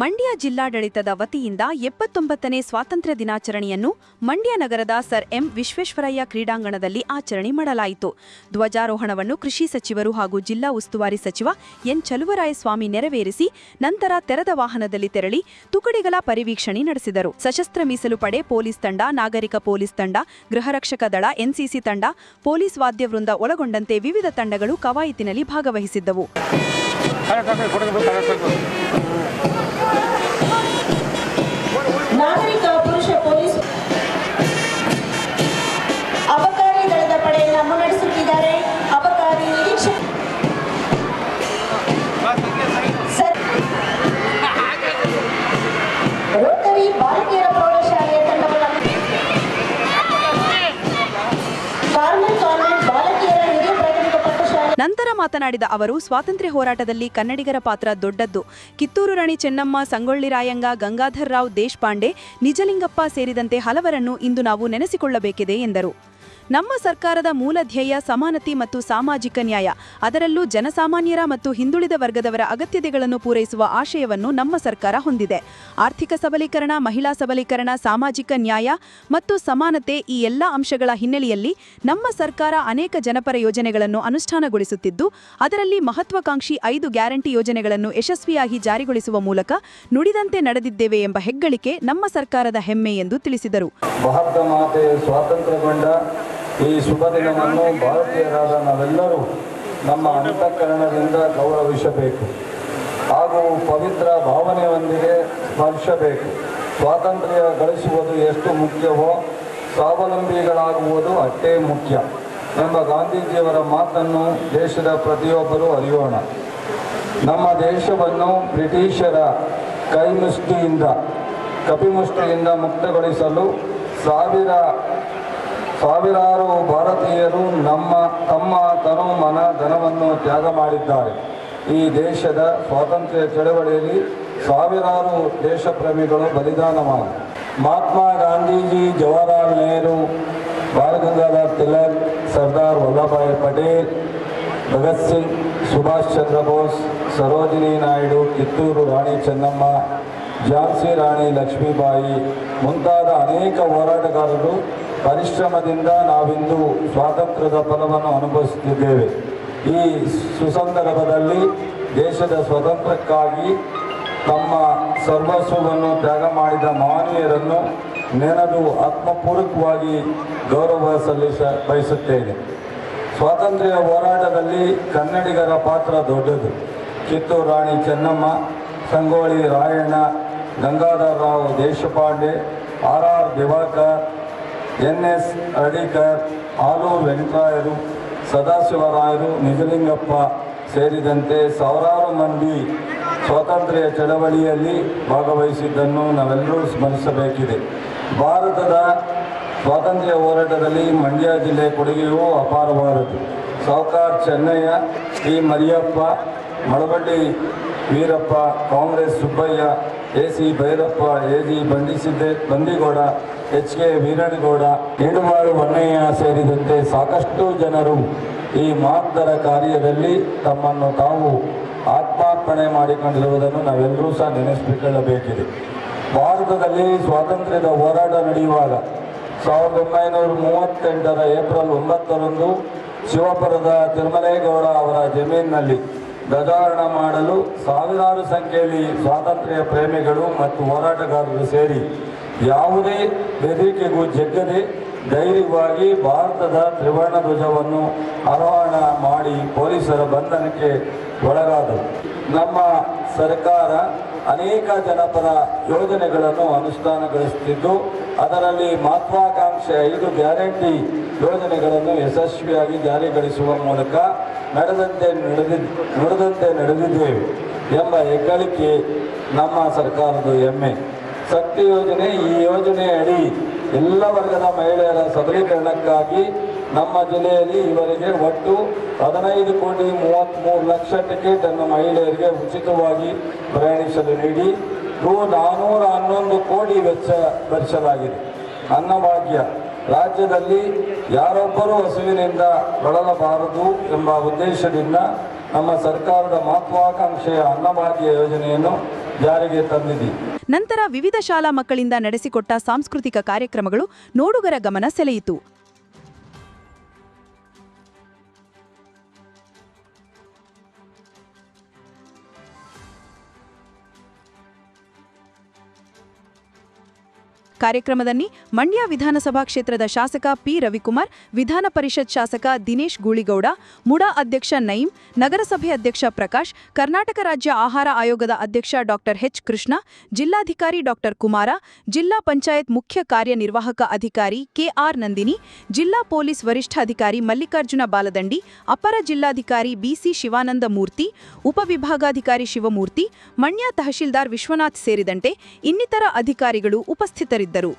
ಮಂಡ್ಯ ಜಿಲ್ಲಾಡಳಿತದ ವತಿಯಿಂದ ಎಪ್ಪತ್ತೊಂಬತ್ತನೇ ಸ್ವಾತಂತ್ರ್ಯ ದಿನಾಚರಣೆಯನ್ನು ಮಂಡ್ಯ ನಗರದ ಸರ್ ಎಂ ವಿಶ್ವೇಶ್ವರಯ್ಯ ಕ್ರೀಡಾಂಗಣದಲ್ಲಿ ಆಚರಣೆ ಮಾಡಲಾಯಿತು. ಧ್ವಜಾರೋಹಣವನ್ನು ಕೃಷಿ ಸಚಿವರು ಹಾಗೂ ಜಿಲ್ಲಾ ಉಸ್ತುವಾರಿ ಸಚಿವ ಎನ್ ಚಲುವರಾಯಸ್ವಾಮಿ ನೆರವೇರಿಸಿ, ನಂತರ ತೆರೆದ ವಾಹನದಲ್ಲಿ ತೆರಳಿ ತುಕಡಿಗಳ ಪರಿವೀಕ್ಷಣೆ ನಡೆಸಿದರು. ಸಶಸ್ತ್ರ ಮೀಸಲು ಪಡೆ ಪೊಲೀಸ್ ತಂಡ, ನಾಗರಿಕ ಪೊಲೀಸ್ ತಂಡ ಗೃಹರಕ್ಷಕ ದಳ, ಎನ್ಸಿಸಿ ತಂಡ, ಪೊಲೀಸ್ ವಾದ್ಯ ವೃಂದ ಒಳಗೊಂಡಂತೆ ವಿವಿಧ ತಂಡಗಳು ಕವಾಯತಿನಲ್ಲಿ ಭಾಗವಹಿಸಿದ್ದವು. ನಂತರ ಮಾತನಾಡಿದ ಅವರು, ಸ್ವಾತಂತ್ರ್ಯ ಹೋರಾಟದಲ್ಲಿ ಕನ್ನಡಿಗರ ಪಾತ್ರ ದೊಡ್ಡದ್ದು. ಕಿತ್ತೂರು ರಾಣಿ ಚೆನ್ನಮ್ಮ, ಸಂಗೊಳ್ಳಿ ರಾಯಂಗ, ಗಂಗಾಧರ್ ರಾವ್, ದೇಶಪಾಂಡೆ, ನಿಜಲಿಂಗಪ್ಪ ಸೇರಿದಂತೆ ಹಲವರನ್ನು ಇಂದು ನಾವು ನೆನೆಸಿಕೊಳ್ಳಬೇಕಿದೆ ಎಂದರು. ನಮ್ಮ ಸರ್ಕಾರದ ಮೂಲ ಧ್ಯೇಯ ಸಮಾನತೆ ಮತ್ತು ಸಾಮಾಜಿಕ ನ್ಯಾಯ. ಅದರಲ್ಲೂ ಜನಸಾಮಾನ್ಯರ ಮತ್ತು ಹಿಂದುಳಿದ ವರ್ಗದವರ ಅಗತ್ಯತೆಗಳನ್ನು ಪೂರೈಸುವ ಆಶಯವನ್ನು ನಮ್ಮ ಸರ್ಕಾರ ಹೊಂದಿದೆ. ಆರ್ಥಿಕ ಸಬಲೀಕರಣ, ಮಹಿಳಾ ಸಬಲೀಕರಣ, ಸಾಮಾಜಿಕ ನ್ಯಾಯ ಮತ್ತು ಸಮಾನತೆ ಈ ಎಲ್ಲ ಅಂಶಗಳ ಹಿನ್ನೆಲೆಯಲ್ಲಿ ನಮ್ಮ ಸರ್ಕಾರ ಅನೇಕ ಜನಪರ ಯೋಜನೆಗಳನ್ನು ಅನುಷ್ಠಾನಗೊಳಿಸುತ್ತಿದ್ದು, ಅದರಲ್ಲಿ ಮಹತ್ವಾಕಾಂಕ್ಷಿ ಐದು ಗ್ಯಾರಂಟಿ ಯೋಜನೆಗಳನ್ನು ಯಶಸ್ವಿಯಾಗಿ ಜಾರಿಗೊಳಿಸುವ ಮೂಲಕ ನುಡಿದಂತೆ ನಡೆದಿದ್ದೇವೆ ಎಂಬ ಹೆಗ್ಗಳಿಕೆ ನಮ್ಮ ಸರ್ಕಾರದ ಹೆಮ್ಮೆ ಎಂದು ತಿಳಿಸಿದರು. ಭಾರತ ಮಾತೆ ಸ್ವಾತಂತ್ರ್ಯಗೊಂಡ ಈ ಶುಭ ದಿನವನ್ನು ಭಾರತೀಯರಾದ ನಾವೆಲ್ಲರೂ ನಮ್ಮ ಅಂತಃಕರಣದಿಂದ ಗೌರವಿಸಬೇಕು. ಹಾಗೂ ಪವಿತ್ರ ಭಾವನೆಯೊಂದಿಗೆ ಸ್ಮರಿಸಬೇಕು ಸ್ವಾತಂತ್ರ್ಯ ಗಳಿಸುವುದು ಎಷ್ಟು ಮುಖ್ಯವೋ, ಸ್ವಾವಲಂಬಿಗಳಾಗುವುದು ಅಷ್ಟೇ ಮುಖ್ಯ ಎಂಬ ಗಾಂಧೀಜಿಯವರ ಮಾತನ್ನು ದೇಶದ ಪ್ರತಿಯೊಬ್ಬರೂ ಅರಿಯೋಣ. ನಮ್ಮ ದೇಶವನ್ನು ಬ್ರಿಟಿಷರ ಕೈಮುಷ್ಟಿಯಿಂದ, ಕಪಿಮುಷ್ಟಿಯಿಂದ ಮುಕ್ತಗೊಳಿಸಲು ಸಾವಿರ ಸಾವಿರಾರು ಭಾರತೀಯರು ನಮ್ಮ ತಮ್ಮ ತನು ಮನ ಧನವನ್ನು ತ್ಯಾಗ ಮಾಡಿದ್ದಾರೆ. ಈ ದೇಶದ ಸ್ವಾತಂತ್ರ್ಯ ಚಳವಳಿಯಲ್ಲಿ ಸಾವಿರಾರು ದೇಶಪ್ರೇಮಿಗಳು ಬಲಿದಾನವಾಗಿ ಮಹಾತ್ಮ ಗಾಂಧೀಜಿ, ಜವಾಹರಲಾಲ್ ನೆಹರು ಬಾಲಗಂಗಾಧರ್ ತಿಲಕ್, ಸರ್ದಾರ್ ವಲ್ಲಭಾಯ್ ಪಟೇಲ್, ಭಗತ್ ಸಿಂಗ್, ಸುಭಾಷ್ ಚಂದ್ರ ಬೋಸ್, ಸರೋಜಿನಿ ನಾಯ್ಡು, ಕಿತ್ತೂರು ರಾಣಿ ಚೆನ್ನಮ್ಮ, ಝಾನ್ಸಿ ರಾಣಿ ಲಕ್ಷ್ಮೀಬಾಯಿ ಮುಂತಾದ ಅನೇಕ ಹೋರಾಟಗಾರರು ಪರಿಶ್ರಮದಿಂದ ನಾವಿಂದು ಸ್ವಾತಂತ್ರ್ಯದ ಫಲವನ್ನು ಅನುಭವಿಸುತ್ತಿದ್ದೇವೆ. ಈ ಸುಸಂದರ್ಭದಲ್ಲಿ ದೇಶದ ಸ್ವಾತಂತ್ರ್ಯಕ್ಕಾಗಿ ತಮ್ಮ ಸರ್ವಸ್ವವನ್ನು ತ್ಯಾಗ ಮಾಡಿದ ಮಹನೀಯರನ್ನು ನೆನೆದು ಆತ್ಮಪೂರ್ವಕವಾಗಿ ಗೌರವ ಸಲ್ಲಿಸ ಬಯಸುತ್ತೇನೆ. ಸ್ವಾತಂತ್ರ್ಯ ಹೋರಾಟದಲ್ಲಿ ಕನ್ನಡಿಗರ ಪಾತ್ರ ದೊಡ್ಡದು. Kittur Rani Chennamma Sangolli Rayanna, Gangadhar Rao Deshpande, R R Diwakar N S Hardikar Alur ವೆಂಕರಾಯರು ಸದಾಶಿವರಾಯರು, ನಿಜಲಿಂಗಪ್ಪ ಸೇರಿದಂತೆ ಸಾವಿರಾರು ಮಂದಿ ಸ್ವಾತಂತ್ರ್ಯ ಚಳವಳಿಯಲ್ಲಿ ಭಾಗವಹಿಸಿದ್ದನ್ನು ನಾವೆಲ್ಲರೂ ಸ್ಮರಿಸಬೇಕಿದೆ. ಭಾರತದ ಸ್ವಾತಂತ್ರ್ಯ ಹೋರಾಟದಲ್ಲಿ ಮಂಡ್ಯ ಜಿಲ್ಲೆ ಕೊಡುಗೆಯೂ ಅಪಾರವಾದದ್ದು. Sahukar Chennaiah T Mariyappa, Malavalli Veerappa, Congress Subbaiah, A C Bhairappa, A G Bandisidde Bandigowda H K Veerannagowda Nidumalu Honnaiah ಸೇರಿದಂತೆ ಸಾಕಷ್ಟು ಜನರು ಈ ಮಹತ್ತರ ಕಾರ್ಯದಲ್ಲಿ ತಮ್ಮನ್ನು ತಾವು ಆತ್ಮಾರ್ಪಣೆ ಮಾಡಿಕೊಂಡಿರುವುದನ್ನು ನಾವೆಲ್ಲರೂ ಸಹ ನೆನೆಸಿಕೊಳ್ಳಬೇಕಿದೆ. ಭಾರತದಲ್ಲಿ ಸ್ವಾತಂತ್ರ್ಯದ ಹೋರಾಟ ನಡೆಯುವಾಗ ಸಾವಿರದ ಒಂಬೈನೂರ ಮೂವತ್ತೆಂಟರ ಏಪ್ರಿಲ್ ಒಂಬತ್ತರಂದು ಶಿವಪುರದ ತಿರುಮಲೇಗೌಡ ಅವರ ಜಮೀನಿನಲ್ಲಿ ಧ್ವಜಾರೋಹಣ ಮಾಡಲು ಸಾವಿರಾರು ಸಂಖ್ಯೆಯಲ್ಲಿ ಸ್ವಾತಂತ್ರ್ಯ ಪ್ರೇಮಿಗಳು ಮತ್ತು ಹೋರಾಟಗಾರರು ಸೇರಿ ಯಾವುದೇ ಬೆದರಿಕೆಗೂ ಜಗ್ಗದೆ ಧೈರ್ಯವಾಗಿ ಭಾರತದ ತ್ರಿವರ್ಣ ಧ್ವಜವನ್ನು ಆರೋಹಣ ಮಾಡಿ ಪೊಲೀಸರ ಬಂಧನಕ್ಕೆ ಒಳಗಾದರು. ನಮ್ಮ ಸರ್ಕಾರ ಅನೇಕ ಜನಪರ ಯೋಜನೆಗಳನ್ನು ಅನುಷ್ಠಾನಗೊಳಿಸುತ್ತಿದ್ದು, ಅದರಲ್ಲಿ ಮಹತ್ವಾಕಾಂಕ್ಷೆ ಐದು ಗ್ಯಾರಂಟಿ ಯೋಜನೆಗಳನ್ನು ಯಶಸ್ವಿಯಾಗಿ ಜಾರಿಗೊಳಿಸುವ ಮೂಲಕ ನಡೆದಂತೆ ನಡೆದಿ, ನಡೆದಂತೆ ನಡೆದಿದ್ದೇವೆ ಎಂಬ ಹೆಗ್ಗಳಿಕೆ ನಮ್ಮ ಸರ್ಕಾರದ ಹೆಮ್ಮೆ. ಶಕ್ತಿ ಯೋಜನೆ ಈ ಯೋಜನೆ ಅಡಿ ಎಲ್ಲ ವರ್ಗದ ಮಹಿಳೆಯರ ಸಬಲೀಕರಣಕ್ಕಾಗಿ ನಮ್ಮ ಜಿಲ್ಲೆಯಲ್ಲಿ ಇವರಿಗೆ ಒಟ್ಟು ಹದಿನೈದು ಕೋಟಿ ಮೂವತ್ತ್ಮೂರು ಲಕ್ಷ ಟಿಕೆಟ್ ಅನ್ನು ಮಹಿಳೆಯರಿಗೆ ಉಚಿತವಾಗಿ ಪ್ರಯಾಣಿಸಲು ನೀಡಿ ರು ನಾನ್ನೂರ ಹನ್ನೊಂದು ಕೋಟಿ ವೆಚ್ಚ ಭರಿಸಲಾಗಿದೆ. ಅನ್ನಭಾಗ್ಯ ರಾಜ್ಯದಲ್ಲಿ ಯಾರೊಬ್ಬರೂ ಹಸುವಿನಿಂದ ಬಳಲಬಾರದು ಎಂಬ ಉದ್ದೇಶದಿಂದ ನಮ್ಮ ಸರ್ಕಾರದ ಮಹತ್ವಾಕಾಂಕ್ಷೆಯ ಅನ್ನಭಾಗ್ಯ ಯೋಜನೆಯನ್ನು ಜಾರಿಗೆ ತಂದಿದೆ ನಂತರ ವಿವಿಧ ಶಾಲಾ ಮಕ್ಕಳಿಂದ ನಡೆಸಿಕೊಟ್ಟ ಸಾಂಸ್ಕೃತಿಕ ಕಾರ್ಯಕ್ರಮಗಳು ನೋಡುಗರ ಗಮನ ಸೆಳೆಯಿತು. ಕಾರ್ಯಕ್ರಮದಲ್ಲಿ ಮಂಡ್ಯ ವಿಧಾನಸಭಾ ಕ್ಷೇತ್ರದ ಶಾಸಕ ಪಿ ರವಿಕುಮಾರ್, ವಿಧಾನ ಪರಿಷತ್ ಶಾಸಕ ದಿನೇಶ್ ಗೂಳಿಗೌಡ, ಮುಡಾ ಅಧ್ಯಕ್ಷ ನಯೀಂ, ನಗರಸಭೆ ಅಧ್ಯಕ್ಷ ಪ್ರಕಾಶ್, ಕರ್ನಾಟಕ ರಾಜ್ಯ ಆಹಾರ ಆಯೋಗದ ಅಧ್ಯಕ್ಷ ಡಾಕ್ಟರ್ ಎಚ್ ಕೃಷ್ಣ, ಜಿಲ್ಲಾಧಿಕಾರಿ ಡಾಕ್ಟರ್ ಕುಮಾರ, ಜಿಲ್ಲಾ ಪಂಚಾಯತ್ ಮುಖ್ಯ ಕಾರ್ಯನಿರ್ವಾಹಕ ಅಧಿಕಾರಿ ಕೆಆರ್ ನಂದಿನಿ, ಜಿಲ್ಲಾ ಪೊಲೀಸ್ ವರಿಷ್ಠಾಧಿಕಾರಿ ಮಲ್ಲಿಕಾರ್ಜುನ ಬಾಲದಂಡಿ, ಅಪರ ಜಿಲ್ಲಾಧಿಕಾರಿ ಬಿಸಿ ಶಿವಾನಂದ ಮೂರ್ತಿ ಉಪವಿಭಾಗಾಧಿಕಾರಿ ಶಿವಮೂರ್ತಿ, ಮಂಡ್ಯ ತಹಶೀಲ್ದಾರ್ ವಿಶ್ವನಾಥ್ ಸೇರಿದಂತೆ ಇನ್ನಿತರ ಅಧಿಕಾರಿಗಳು ಉಪಸ್ಥಿತರಿದ್ದರು. ಹೇಳಿದ್ದರು